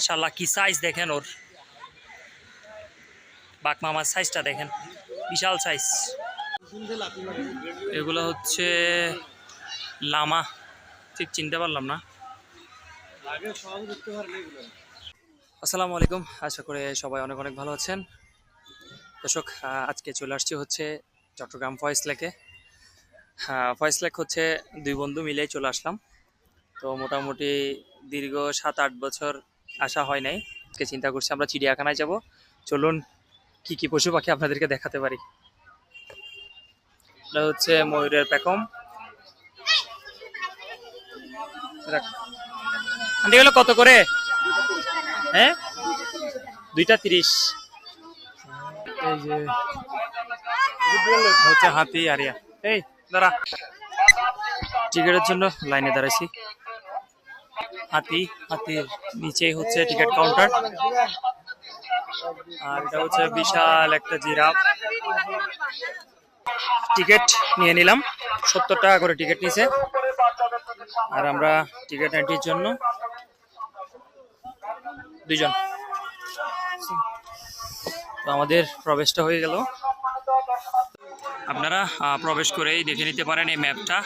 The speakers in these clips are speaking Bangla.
মাশাল্লাহ কি সাইজ দেখেন ওর? বাঘ মামার সাইজটা দেখেন, বিশাল সাইজ এগুলো হচ্ছে লামা, ঠিক চিনতে পারলাম না। আসসালামু আলাইকুম, আশা করে সবাই অনেক অনেক ভালো আছেন। দর্শক আজকে চলে আসছি হচ্ছে চট্টগ্রাম ফয়েস লেকে। ফয়েস লেক হচ্ছে দুই বন্ধু মিলেই চলে আসলাম। তো মোটামুটি দীর্ঘ সাত আট বছর আসা হয় নাই। আজকে চিন্তা করছি আমরা চিড়িয়াখানায় যাব। চলুন কি কি পশু পাখি আপনাদেরকে দেখাতে পারি। এটা হচ্ছে ময়ূরের প্যাকম। আন্টি কত করে? হ্যাঁ? দুইটা তিরিশ। এই যে হচ্ছে হাতি, আরিয়া। এই, দাঁড়া। টিকিটের জন্য লাইনে দাঁড়াইছি। হাতি, হাতির নিচেই হচ্ছে টিকিট কাউন্টার। আর এটা হচ্ছে বিশাল একটা জিরাফ। টিকিট নিয়ে নিলাম, সত্তর টাকা করে টিকিট নিছে। আর আমরা টিকিট এন্ট্রির জন্য দুইজন। তো আমাদের প্রবেশটা হয়ে গেল। আপনারা প্রবেশ করেই দেখে নিতে পারেন এই ম্যাপটা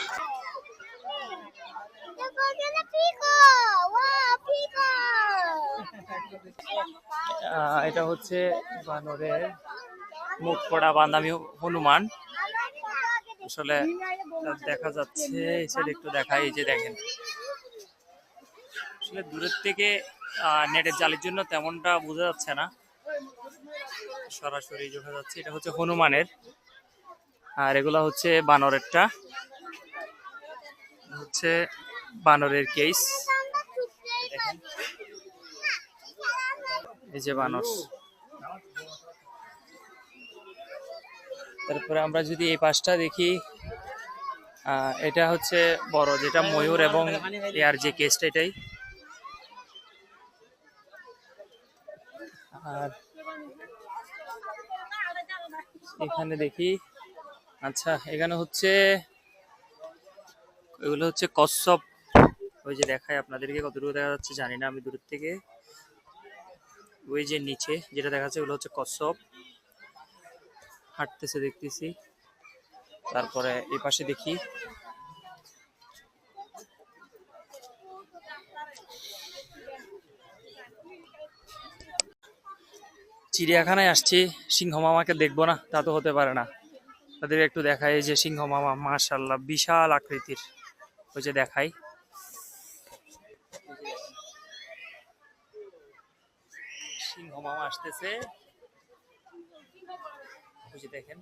এটা হচ্ছে বানরের মুখ পড়া বান্দামি হনুমান। আসলে দেখা যাচ্ছে সাইড একটু দেখাই, এই যে দেখেন। আসলে দূরের থেকে নেটের জালের জন্য তেমনটা বোঝা যাচ্ছে না। সরাসরি দেখা যাচ্ছে, এটা হচ্ছে হনুমানের। আর এগুলা হচ্ছে বানরেরটা। হচ্ছে বানরের কেস এই যে বানর। তারপরে আমরা যদি এই পাশটা দেখি এটা হচ্ছে বড়, যেটা ময়ূর এবং এয়ার যে কেসটা এটাই। আর এখানে দেখি আচ্ছা এখানে হচ্ছে, এগুলো হচ্ছে কচ্ছপ। ওই যে দেখায় আপনাদেরকে, কতটুকু দেখা যাচ্ছে জানি না আমি দূরের থেকে। ওই যে নিচে, যেটা দেখা যাচ্ছে ওগুলো হচ্ছে কচ্ছপ। হাঁটতেছে, দেখতেছি। তারপরে এই পাশে দেখি। চিড়িয়াখানায় আসছি, সিংহ মামাকে দেখব না, তা তো হতে পারে না। তাদের একটু এই যে সিংহ মামা মাশাল্লাহ বিশাল আকৃতির। ওই যে দেখাই সিংহ মামা আসতেছে। ওই দেখেন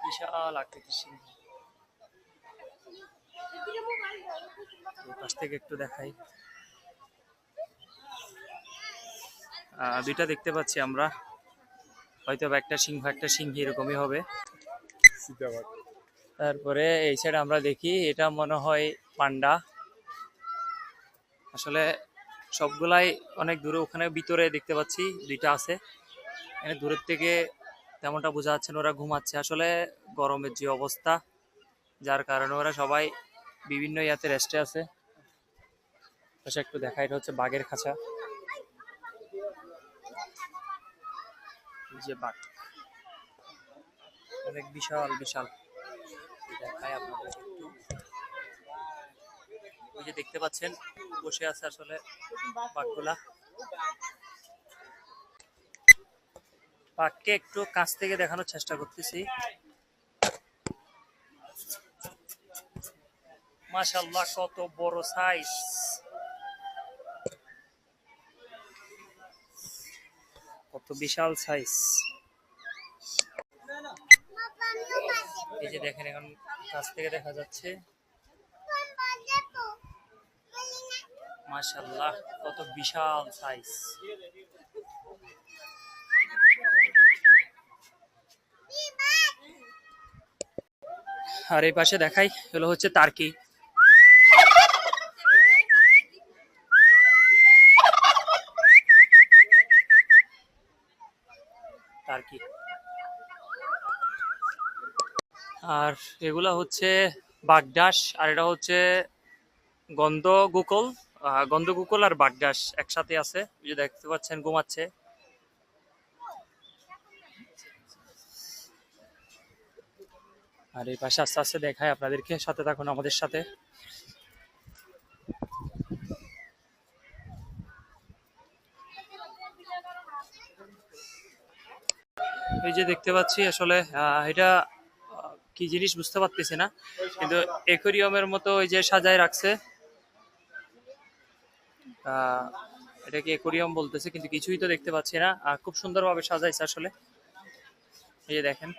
বিশাল আকৃতির সিংহ। পাশ থেকে একটু দেখাই। দুইটা দেখতে পাচ্ছি আমরা। হয়তো বা একটা সিংহ একটা সিংহ এরকমই হবে। তারপরে এই সাইড আমরা দেখি এটা মনে হয় পান্ডা। আসলে সবগুলাই অনেক দূরে ওখানে ভিতরে দেখতে পাচ্ছি, দুইটা আছে। এখানে দূরের থেকে তেমনটা বোঝা যাচ্ছে না, ওরা ঘুমাচ্ছে। আসলে গরমের যে অবস্থা, যার কারণে ওরা সবাই বিভিন্ন ইয়াতে রেস্টে আছে। পাশে একটু দেখা এটা হচ্ছে বাঘের খাঁচা। যে বাঘ। অনেক বিশাল বিশাল। দেখায় আপনাদের ওই যে দেখতে পাচ্ছেন, বসে আছে আসলে বাঘগুলা বাঘকে একটু কাছ থেকে দেখানোর চেষ্টা করতেছি। মাশাল্লাহ কত বড় সাইজ কত বিশাল সাইজ এই যে দেখেন, এখন কাছ থেকে দেখা যাচ্ছে। মাশাল্লাহ কত বিশাল সাইজ আর এই পাশে দেখাই, এগুলো হচ্ছে তার্কি টার্কি। আর এগুলা হচ্ছে বাগডাস আর এটা হচ্ছে গন্ধ গোকল গন্ধকুকুল আর বাটগাস একসাথে আছে। যে দেখতে পাচ্ছেন, ঘুমাচ্ছে। আর এই পাশে আস্তে আস্তে দেখায় আপনাদেরকে, সাথে থাকুন আমাদের সাথে। এই যে দেখতে পাচ্ছি, আসলে এটা কি জিনিস বুঝতে পারতেছি না, কিন্তু একুরিয়ামের মতো ওই যে সাজায় রাখছে। এটাকে একুরিয়াম বলতেছে কিন্তু কিছুই তো দেখতে পাচ্ছি না। আর খুব সুন্দরভাবে সাজাইছে আসলে। এই যে দেখেন।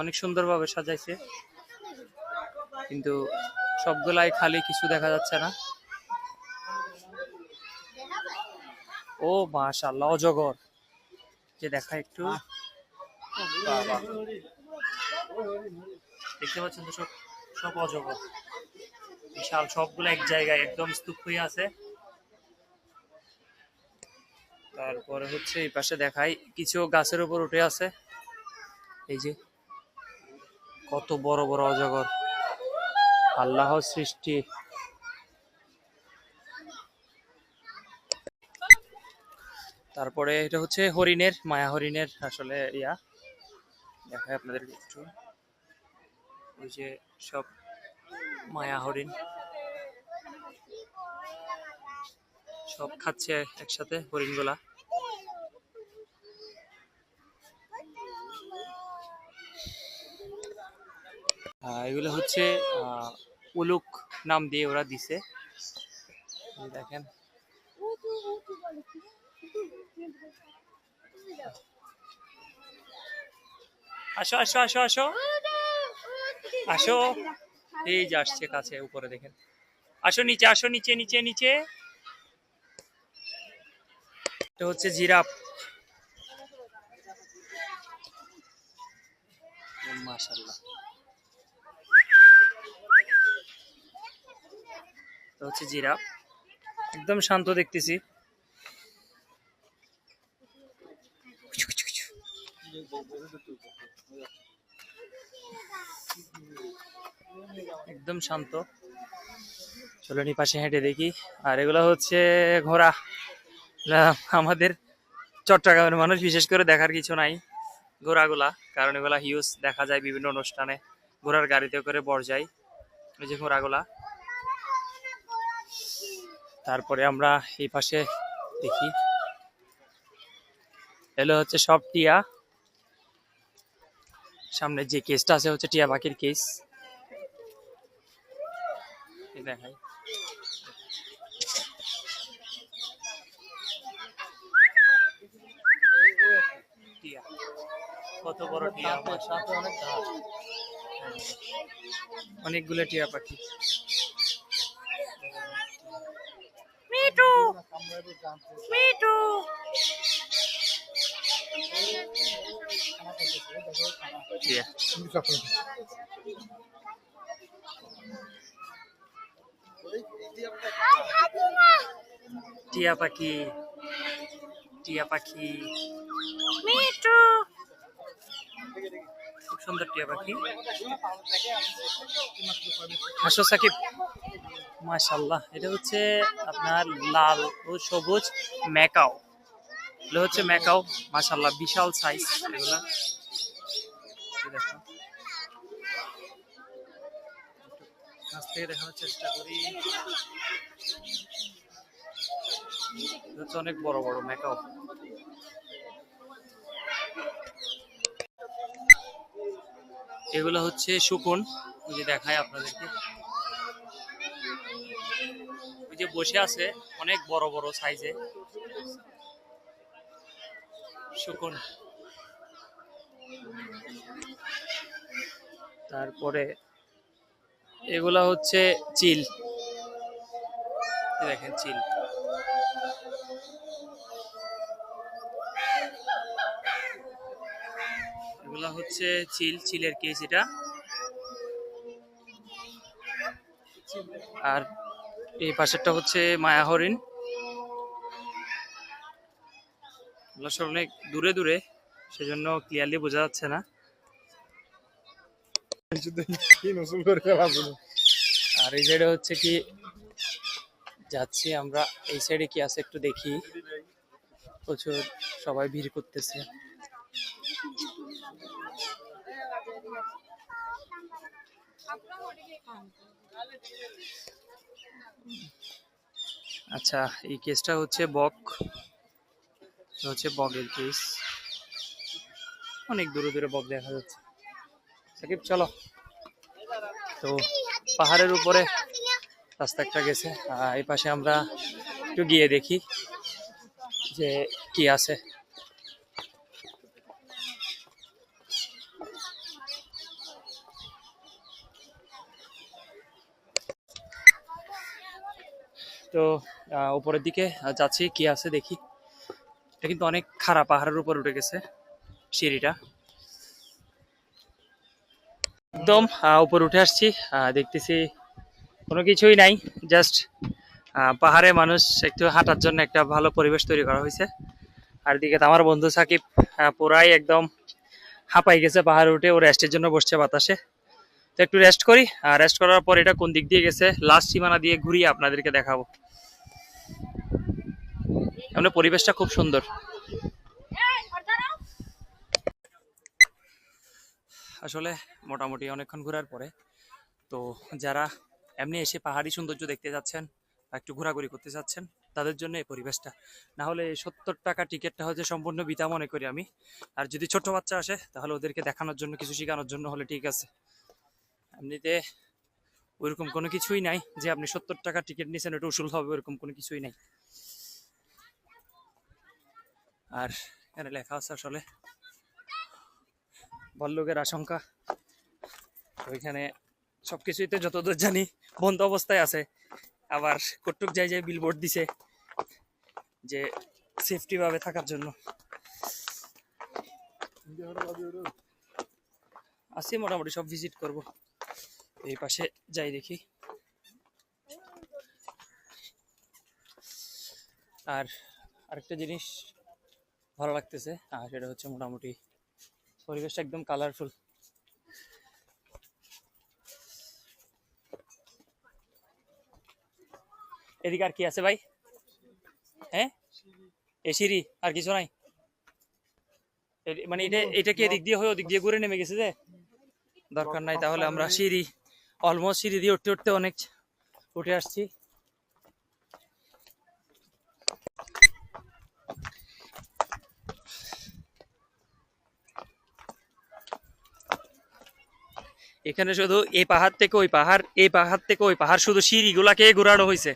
অনেক সুন্দরভাবে সাজাইছে। কিন্তু সবগুলাই খালি কিছু দেখা যাচ্ছে না। ও মাশাআল্লাহ অজগর। যে দেখা একটু। দেখতে পাচ্ছেন তো সব সব অজগর। বিশাল, সবগুলো এক জায়গায় একদম স্তূপ হয়ে আছে। তারপরে হচ্ছে এই পাশে দেখাই, কিছু গাছের উপর উঠে আছে। এই যে, কত বড় বড় অজগর। আল্লাহ সৃষ্টি। তারপরে এটা হচ্ছে হরিণের, মায়া হরিণের আসলে ইয়া। দেখায় আপনাদের একটু। ওই যে সব মায়া হরিণ সব খাচ্ছে একসাথে হরিণগুলা। এগুলো হচ্ছে উলুক নাম দিয়ে ওরা দিছে। দেখেন। আসো আসো আসো আসো। আসো। এই যে আসছে কাছে উপরে দেখেন আসো নিচে আসো নিচে নিচে নিচে এটা হচ্ছে জিরাফ মাশাল্লাহ হচ্ছে জিরাফ একদম শান্ত দেখতেছি একদম শান্ত। চলুন পাশে হেঁটে দেখি। আর এগুলো হচ্ছে ঘোড়া। আমাদের চট্টগ্রামের মানুষ, বিশেষ করে দেখার কিছু নাই ঘোড়াগুলা, কারণ এগুলা হিউজ দেখা যায় বিভিন্ন অনুষ্ঠানে। ঘোড়ার গাড়িতে করে বর যায় এই যে ঘোড়াগুলা। তারপরে আমরা এই পাশে দেখি। এগুলো হচ্ছে সব টিয়া। সামনে যে কেসটা আছে, হচ্ছে টিয়া পাখির কেস দেখাই। কত বড় টিয়া অনেকগুলো টিয়া পাখি। মিটু মিটু টিয়া পাখি। টিয়া পাখি। মিটু খুব সুন্দর টিয়া পাখি। হাসো সাকিব। মাশাল্লাহ এটা হচ্ছে আপনার লাল ও সবুজ ম্যাকাও। এগুলো হচ্ছে ম্যাকাও মাশাল্লাহ বিশাল সাইজ এগুলা। কাছ চেষ্টা করি। হচ্ছে অনেক বড় বড় ম্যাকাও। এগুলো হচ্ছে শুকুন। যে দেখায় আপনাদেরকে। ওই যে বসে আছে অনেক বড় বড় সাইজে শুকুন। তারপরে এগুলা হচ্ছে চিল। দেখেন চিল। এগুলা হচ্ছে চিল, চিলের কেস এটা। আর এই পাশেরটা হচ্ছে মায়া হরিণ। এগুলো অনেক দূরে দূরে, সেজন্য ক্লিয়ারলি বোঝা যাচ্ছে না। আর এই সাইডে হচ্ছে কি, যাচ্ছি আমরা, এই সাইডে কি আছে একটু দেখি। প্রচুর সবাই ভিড় করতেছে। আচ্ছা এই কেসটা হচ্ছে বক। এটা হচ্ছে বগের কেস অনেক দূরে দূরে বক দেখা যাচ্ছে। সাকিব, চলো। তো পাহাড়ের উপরে রাস্তা একটা গেছে এই পাশে আমরা একটু গিয়ে দেখি যে কি আছে। তো উপরের দিকে যাচ্ছি, কি আছে দেখি। এটা কিন্তু অনেক খারাপ, পাহাড়ের উপর উঠে গেছে সিঁড়িটা। একদম উপর উঠে আসছি দেখতেছি কোনো কিছুই নাই জাস্ট পাহাড়ে মানুষ একটু হাঁটার জন্য একটা ভালো পরিবেশ তৈরি করা হয়েছে। আর দিকে আমার বন্ধু সাকিব পুরাই একদম হাঁপাই গেছে পাহাড়ে উঠে, ও রেস্টের জন্য বসছে বাতাসে। তো একটু রেস্ট করি, আর রেস্ট করার পর এটা কোন দিক দিয়ে গেছে লাস্ট সীমানা দিয়ে ঘুরিয়ে আপনাদেরকে দেখাবো। এমনি পরিবেশটা খুব সুন্দর। আসলে মোটামুটি অনেকক্ষণ ঘোরার পরে তো যারা এমনি এসে পাহাড়ি সৌন্দর্য দেখতে যাচ্ছেন একটু ঘোরাঘুরি করতে যাচ্ছেন, তাদের জন্য এই পরিবেশটা। না হলে সত্তর টাকা টিকিটটা হচ্ছে সম্পূর্ণ বিতা মনে করি আমি। আর যদি ছোট বাচ্চা আসে, তাহলে ওদেরকে দেখানোর জন্য, কিছু শেখানোর জন্য হলে ঠিক আছে। এমনিতে ওইরকম কোনো কিছুই নাই যে আপনি সত্তর টাকা টিকিট নিয়েছেন ওটা উসুল হবে ওরকম কোনো কিছুই নাই। আর এখানে লেখা আছে আসলে। বল্লুকের আশঙ্কা। ওইখানে সবকিছুই তো যতদূর জানি বন্ধ অবস্থায় আছে। আবার কটুক যাই যাই বিলবোর্ড দিছে যে সেফটি ভাবে থাকার জন্য। আসি মোটামুটি, সব ভিজিট করব। এই পাশে যাই দেখি। আর আরেকটা জিনিস ভালো লাগতেছে। আর সেটা হচ্ছে মোটামুটি পরিবেশটা একদম কালারফুল এদিকে আর কি আছে ভাই? হ্যাঁ? এ সিঁড়ি, আর কিছু নাই? মানে এটা এটা কি এদিক দিয়ে হয়ে ওদিক দিয়ে ঘুরে নেমে গেছে যে? দরকার নাই, তাহলে আমরা সিঁড়ি অলমোস্ট সিঁড়ি দিয়ে উঠতে উঠতে অনেক উঠে আসছি। এখানে শুধু এই পাহাড় থেকে ওই পাহাড়, এই পাহাড় থেকে ওই পাহাড়, শুধু সিঁড়িগুলাকে ঘোরানো হয়েছে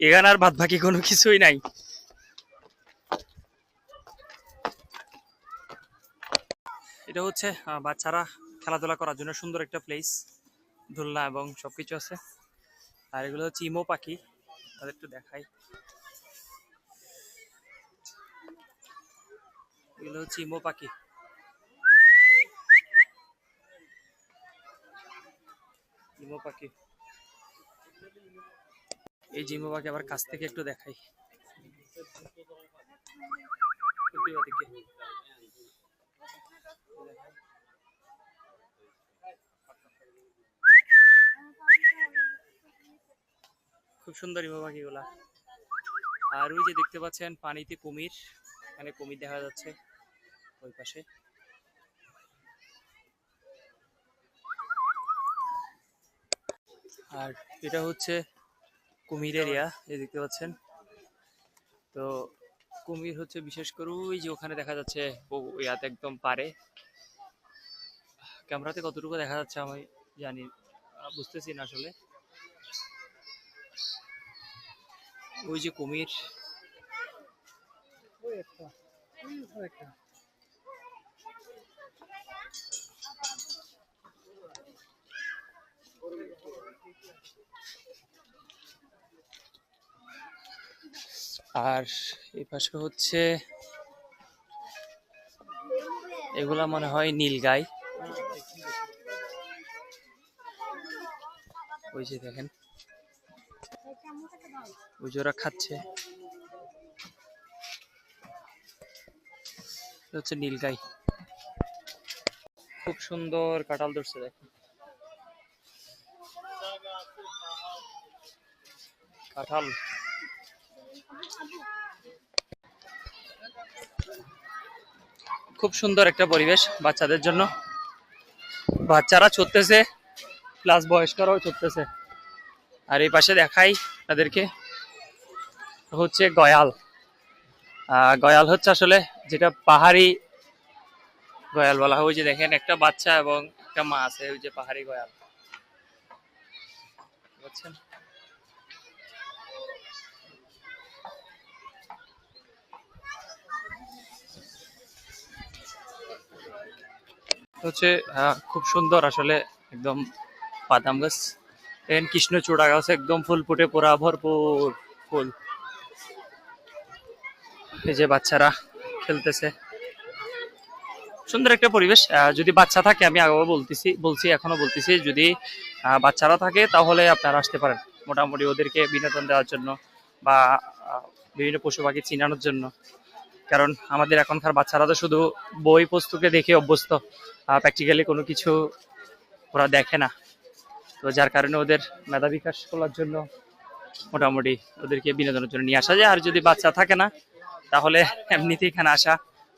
এখানে আর বাদ বাকি কোনো কিছুই নাই। এটা হচ্ছে বাচ্চারা খেলাধুলা করার জন্য সুন্দর একটা প্লেস ধুলনা এবং সবকিছু আছে। আর এগুলো হচ্ছে ইমো পাখি, তাদের একটু দেখাই। এগুলো হচ্ছে ইমো পাখি। ইমো পাখি। এই জিমো পাখি আবার কাছ থেকে একটু দেখাই। খুব সুন্দর ইমো পাখিগুলা। আর ওই যে দেখতে পাচ্ছেন পানিতে কুমির, এখানে কুমির দেখা যাচ্ছে ওই পাশে। আর এটা হচ্ছে কুমির এরিয়া এই দেখতে পাচ্ছেন। তো কুমির হচ্ছে বিশেষ করে ওই যে ওখানে দেখা যাচ্ছে ইয়াতে একদম পারে। ক্যামেরাতে কতটুকু দেখা যাচ্ছে আমি জানি বুঝতেছি না আসলে। ওই যে কুমির। ওই একটা। ওই একটা। আর এই পাশে হচ্ছে এগুলা মনে হয় নীলগাই ওই যে দেখেন। ওই যে খাচ্ছে হচ্ছে নীলগাই খুব সুন্দর কাঁঠাল ধরছে দেখেন। কাঁঠাল খুব সুন্দর একটা পরিবেশ বাচ্চাদের জন্য। বাচ্চারা ছুটতেছে প্লাস বয়স্করাও ছুটতেছে। আর এই পাশে দেখাই তাদেরকে, হচ্ছে গয়াল। গয়াল হচ্ছে আসলে যেটা পাহাড়ি গয়াল বলা হয়। ওই যে দেখেন একটা বাচ্চা এবং একটা মা আছে, ওই যে পাহাড়ি গয়াল। বুঝছেন? হচ্ছে খুব সুন্দর আসলে একদম বাদাম গাছ। এখানে কৃষ্ণচূড়া গাছ একদম ফুল ফুটে পুরা, ভরপুর ফুল। এই যে বাচ্চারা খেলতেছে। সুন্দর একটা পরিবেশ। যদি বাচ্চা থাকে, আমি আগেও বলতেছি, বলছি এখনও বলতেছি, যদি বাচ্চারা থাকে, তাহলে আপনারা আসতে পারেন। মোটামুটি ওদেরকে বিনোদন দেওয়ার জন্য বা বিভিন্ন পশু পাখি চিনানোর জন্য। কারণ আমাদের এখনকার বাচ্চারা তো শুধু বই পুস্তকে দেখে অভ্যস্ত প্র্যাকটিক্যালি কোনো কিছু ওরা দেখে না। তো যার কারণে ওদের মেধা বিকাশ করার জন্য মোটামুটি ওদেরকে বিনোদনের জন্য নিয়ে আসা যায়। আর যদি বাচ্চা থাকে না, তাহলে এমনিতেই এখানে আসা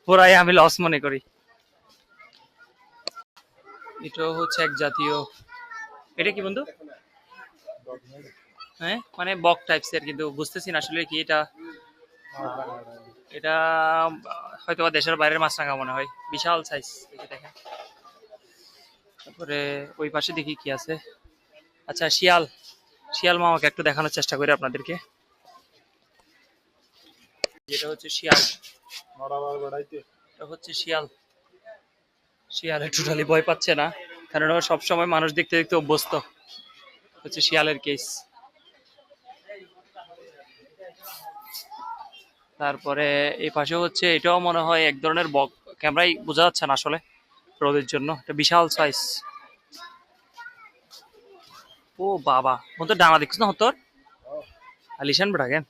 পুরাই আমি লস মনে করি। এটা হচ্ছে এক জাতীয় এটা কি বন্ধু? হ্যাঁ? মানে বক টাইপস এর, কিন্তু বুঝতেছি না আসলে কি এটা এটা হয়তো দেশের বাইরের মাছ রাঙা মনে হয়। বিশাল সাইজ দেখে দেখেন। তারপরে ওই পাশে দেখি কি আছে। আচ্ছা শিয়াল। শিয়াল মামাকে একটু দেখানোর চেষ্টা করি আপনাদেরকে। যেটা হচ্ছে শিয়াল। এটা হচ্ছে শিয়াল। শিয়ালে টোটালি ভয় পাচ্ছে না, কারণ সবসময় মানুষ দেখতে দেখতে অভ্যস্ত। হচ্ছে শিয়ালের কেস তারপরে এই পাশে হচ্ছে এটাও মনে হয় এক ধরনের বক ক্যামেরাই বোঝা যাচ্ছে না আসলে রোদের জন্য। এটা বিশাল সাইজ ও বাবা মতো ডাঙা দেখছিস না হতর আলিশান বেড়া কেন?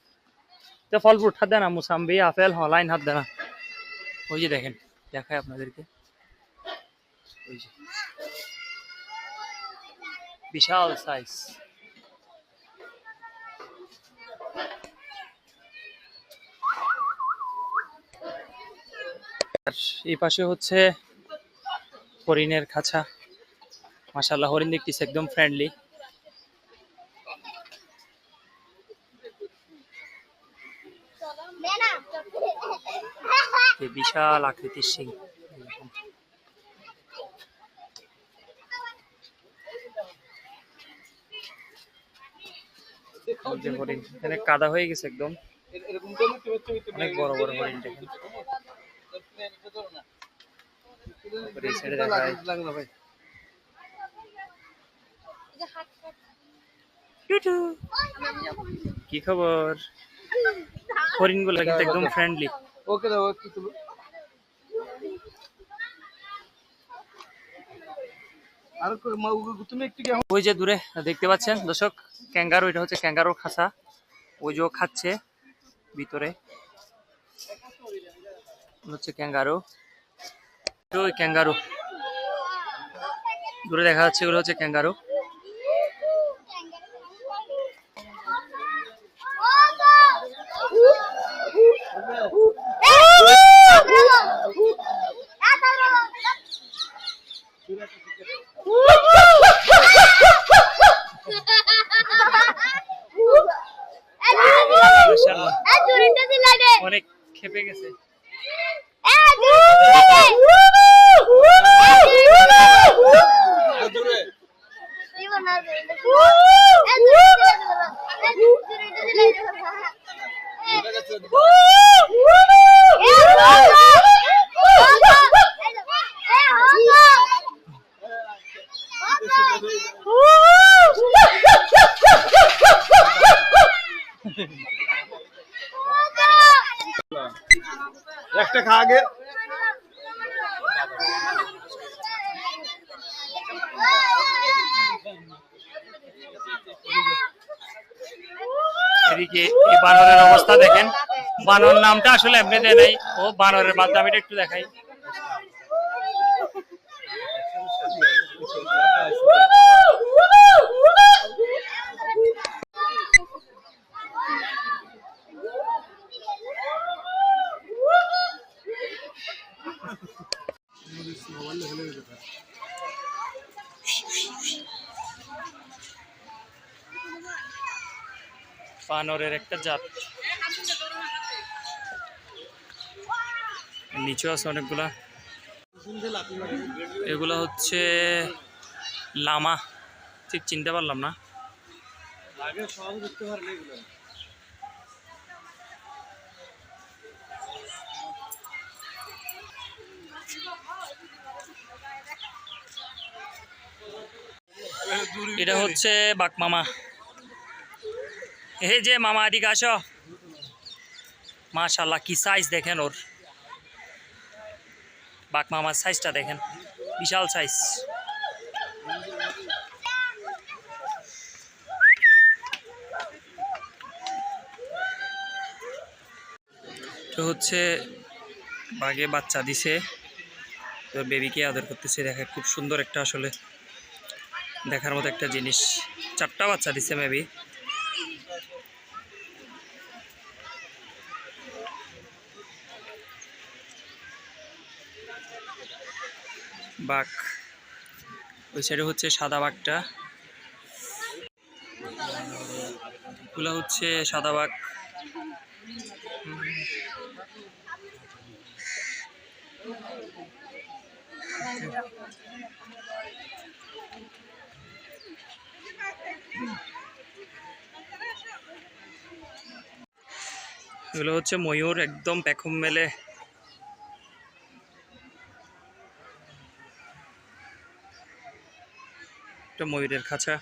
তো ফল ফ্রুট হাত দেয় না মুসাম্বি, আপেল হলাইন হাত দেয় না ওই যে দেখেন দেখায় আপনাদেরকে। ওই যে। বিশাল সাইজ এই পাশে হচ্ছে হরিণের খাঁচা। মাশাল্লাহ হরিণ দেখতেছি একদম ফ্রেন্ডলি বিশাল আকৃতির সিং হরিণ এখানে কাদা হয়ে গেছে একদম। অনেক বড় বড় হরিণ দেখেন। তারপরে এই সাইডে দেখায় টুটু। কি খবর? হরিণগুলো কিন্তু একদম ফ্রেন্ডলি ওকে দাও আর কো- তুমি একটু ওই যে দূরে দেখতে পাচ্ছেন দর্শক ক্যাঙ্গারু এটা হচ্ছে ক্যাঙ্গারুর খাঁচা ওই যে খাচ্ছে ভিতরে। হচ্ছে ক্যাঙ্গারু। ক্যাঙ্গারু। দূরে দেখা যাচ্ছে এগুলো হচ্ছে ক্যাঙ্গারু মাশাআল্লাহ, অনেক খেপে গেছে একটা খা আগে। এদিকে এই বানরের অবস্থা দেখেন। বানর নামটা আসলে এমনি দেয় নাই। ও বানরের মাধ্যমে একটু দেখাই। বানরের একটা জাত। নিচেও আছে অনেকগুলা। এগুলা হচ্ছে লামা। ঠিক চিনতে পারলাম না। এটা হচ্ছে বাক মামা। এই যে মামা, এদিকে আসো। মাশাল্লাহ কি সাইজ দেখেন ওর। বাক মামার সাইজটা দেখেন। বিশাল সাইজ তো হচ্ছে বাঘে বাচ্চা দিছে। তোর বেবিকে আদর করতেছে দেখে খুব সুন্দর একটা আসলে দেখার মতো একটা জিনিস। চারটা বাচ্চা দিছে মেবি বাঘ। ওই সাইডে হচ্ছে সাদা বাঘটা। এগুলো হচ্ছে সাদা বাঘ। এগুলো হচ্ছে ময়ূর, একদম পেখম মেলে। একটা ময়ূরের খাঁচা।